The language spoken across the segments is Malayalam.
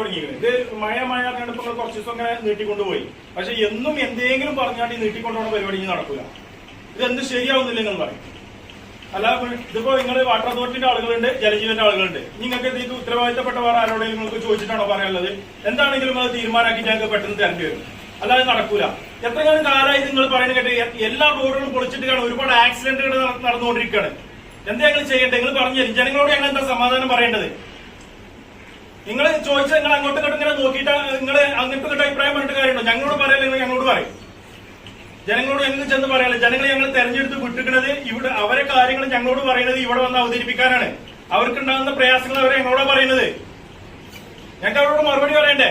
ഇത് മഴ മഴ ഇപ്പൊ കുറച്ച് ദിവസം അങ്ങനെ നീട്ടിക്കൊണ്ടുപോയി. പക്ഷെ എന്നും എന്തെങ്കിലും പറഞ്ഞാണ്ട് ഈ നീട്ടിക്കൊണ്ടുപോകുന്ന പരിപാടി ഇനി നടക്കുക ഇത് എന്ത് ശരിയാവുന്നില്ല നിങ്ങൾ പറയും അല്ല ഇതിപ്പോ നിങ്ങൾ വാട്ടർ അതോറിറ്റിന്റെ ആളുകളുണ്ട് ജലജീവന്റെ ആളുകളുണ്ട്. നിങ്ങൾക്ക് ഇത് ഉത്തരവാദിത്തപ്പെട്ട വേറെ ആരോടെങ്കിലും നിങ്ങൾക്ക് ചോദിച്ചിട്ടാണോ പറയാനുള്ളത്? എന്താണെങ്കിലും അത് തീരുമാനമാക്കി ഞങ്ങൾക്ക് പെട്ടെന്ന് തരേണ്ടി വരും. അല്ലാതെ നടക്കൂല. എത്രകാലം കാലമായി നിങ്ങൾ പറയുന്നത് കേട്ട് എല്ലാ റോഡുകളും പൊളിച്ചിട്ട് ഒരുപാട് ആക്സിഡന്റുകൾ നടന്നുകൊണ്ടിരിക്കുകയാണ്. എന്താ ഞങ്ങൾ ചെയ്യേണ്ടത്? നിങ്ങൾ പറഞ്ഞു ജനങ്ങളോട് ഞങ്ങൾ എന്താ സമാധാനം പറയേണ്ടത്? നിങ്ങൾ ചോദിച്ചാൽ നിങ്ങൾ അങ്ങോട്ട് ഇങ്ങോട്ടും ഇങ്ങനെ നോക്കിയിട്ട് നിങ്ങൾ അങ്ങോട്ട് ഇങ്ങോട്ടും അഭിപ്രായം പറഞ്ഞിട്ട് കാര്യമുണ്ടോ ഞങ്ങളോട് പറയല്ല നിങ്ങൾ ഞങ്ങളോട് പറയും. ജനങ്ങളോട് ഞങ്ങൾക്ക് ചെന്ന് പറയാല്ല ജനങ്ങൾ ഞങ്ങൾ തെരഞ്ഞെടുത്ത് വിട്ടിക്കുന്നത് ഇവിടെ അവരെ കാര്യങ്ങൾ ഞങ്ങളോട് പറയുന്നത് ഇവിടെ വന്ന് അവതരിപ്പിക്കാനാണ്. അവർക്കുണ്ടാകുന്ന പ്രയാസങ്ങൾ അവരെ ഞങ്ങളോട് പറയുന്നത്. ഞങ്ങൾക്ക് അവരോട് മറുപടി പറയണ്ടേ?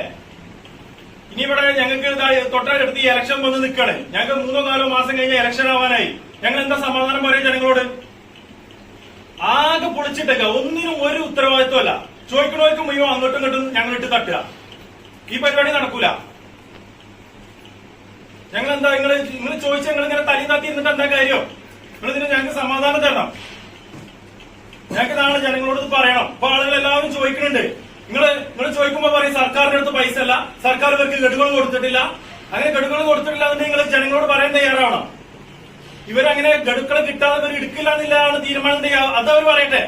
ഇനി ഇവിടെ ഞങ്ങൾക്ക് തൊട്ടടുത്ത് ഈ ഇലക്ഷൻ വന്ന് നിൽക്കാണ് ഞങ്ങൾക്ക് മൂന്നോ നാലോ മാസം കഴിഞ്ഞ് ഇലക്ഷൻ ആവാനായി. ഞങ്ങൾ എന്താ സമാധാനം പറയും ജനങ്ങളോട്? ആകെ പൊളിച്ചിട്ടേക്ക. ഒന്നിനും ഒരു ഉത്തരവാദിത്വമല്ല. ചോദിക്കണവർക്ക് മുഴുവൻ അങ്ങോട്ടും ഇങ്ങോട്ടും ഞങ്ങൾ ഇട്ട് തട്ടുക. ഈ പരിപാടി നടക്കൂല. ഞങ്ങൾ എന്താ നിങ്ങൾ നിങ്ങൾ ചോദിച്ച നിങ്ങൾ ഇങ്ങനെ തലി താത്തി ഇരുന്നിട്ട് എന്താ കാര്യം? നിങ്ങൾ ഇതിന് ഞങ്ങൾക്ക് സമാധാനം തരണം. ഞങ്ങൾക്ക് നാളെ ജനങ്ങളോട് പറയണം. ഇപ്പൊ ആളുകൾ എല്ലാവരും ചോദിക്കുന്നുണ്ട്. നിങ്ങൾ നിങ്ങൾ ചോദിക്കുമ്പോ പറയും സർക്കാരിന്റെ അടുത്ത് പൈസ അല്ല സർക്കാർ ഇവർക്ക് ഗഡുകൾ കൊടുത്തിട്ടില്ല. അങ്ങനെ ഗഡുകൾ കൊടുത്തിട്ടില്ല എന്ന് നിങ്ങൾ ജനങ്ങളോട് പറയാൻ തയ്യാറാവണം. ഇവരങ്ങനെ ഗഡുക്കൾ കിട്ടാതെ ഇവർ എടുക്കില്ല എന്നില്ലാണ് തീരുമാനം അതവർ പറയട്ടെ.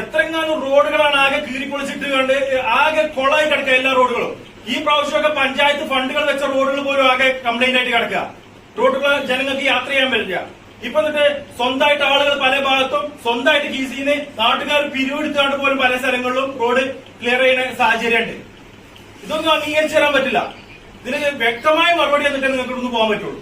എത്രങ്ങാനും റോഡുകളാണ് ആകെ കീറിപ്പൊളിച്ചിട്ട് കണ്ട് ആകെ കൊളായി കിടക്കുക എല്ലാ റോഡുകളും. ഈ പ്രാവശ്യമൊക്കെ പഞ്ചായത്ത് ഫണ്ടുകൾ വെച്ച റോഡുകൾ പോലും ആകെ കംപ്ലൈന്റ് ആയിട്ട് കിടക്കുക. റോഡുകൾ ജനങ്ങൾക്ക് യാത്ര ചെയ്യാൻ പറ്റില്ല. ഇപ്പൊ എന്നിട്ട് സ്വന്തമായിട്ട് ആളുകൾ പല ഭാഗത്തും സ്വന്തമായിട്ട് കീസിന്ന് നാട്ടുകാർ പിരിവെടുത്താണ്ട് പോലും പല സ്ഥലങ്ങളിലും റോഡ് ക്ലിയർ ചെയ്യുന്ന സാഹചര്യമുണ്ട്. ഇതൊന്നും അംഗീകരിച്ചു തരാൻ പറ്റില്ല. ഇതിന് വ്യക്തമായ മറുപടി എന്നിട്ട് നിങ്ങൾക്ക് ഇവിടുന്ന് പോകാൻ പറ്റുള്ളൂ.